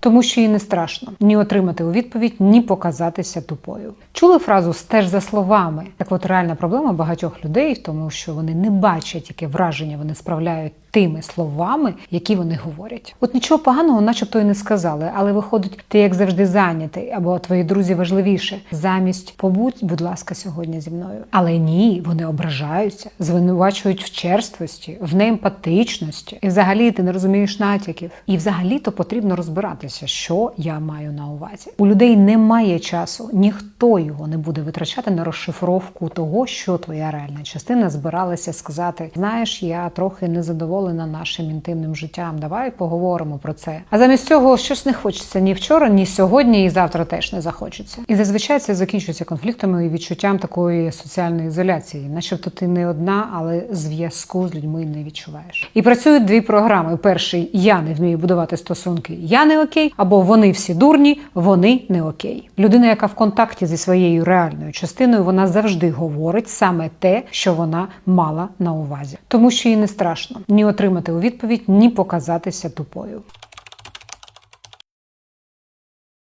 Тому що їй не страшно ні отримати у відповідь, ні показатися тупою. Чули фразу стеж за словами. Так от реальна проблема багатьох людей в тому, що вони не бачать, яке враження вони справляють тими словами, які вони говорять. От нічого поганого, начебто, і не сказали, але виходить, ти як завжди зайнятий, або твої друзі важливіше. Замість побудь, будь ласка, сьогодні зі мною. Але ні, вони ображаються, звинувачують в черствості, в неемпатичності. І взагалі ти не розумієш натяків. І взагалі то потрібно розбиратися, що я маю на увазі. У людей немає часу, ніхто його не буде витрачати на розшифровку того, що твоя реальна частина збиралася сказати. Знаєш, я трохи незадоволена нашим інтимним життям. Давай поговоримо про це. А замість цього щось не хочеться ні вчора, ні сьогодні, і завтра теж не захочеться. І зазвичай це закінчується конфліктами і відчуттям такої соціальної ізоляції, начебто ти не одна, але зв'язку з людьми не відчуваєш. І працюють дві програми: перший я не вмію будувати стосунки, я не окей, або вони всі дурні, вони не окей. Людина, яка в контакті зі своєю реальною частиною, вона завжди говорить саме те, що вона мала на увазі, тому що їй не страшно ні отримати у відповідь, ні показатися тупою.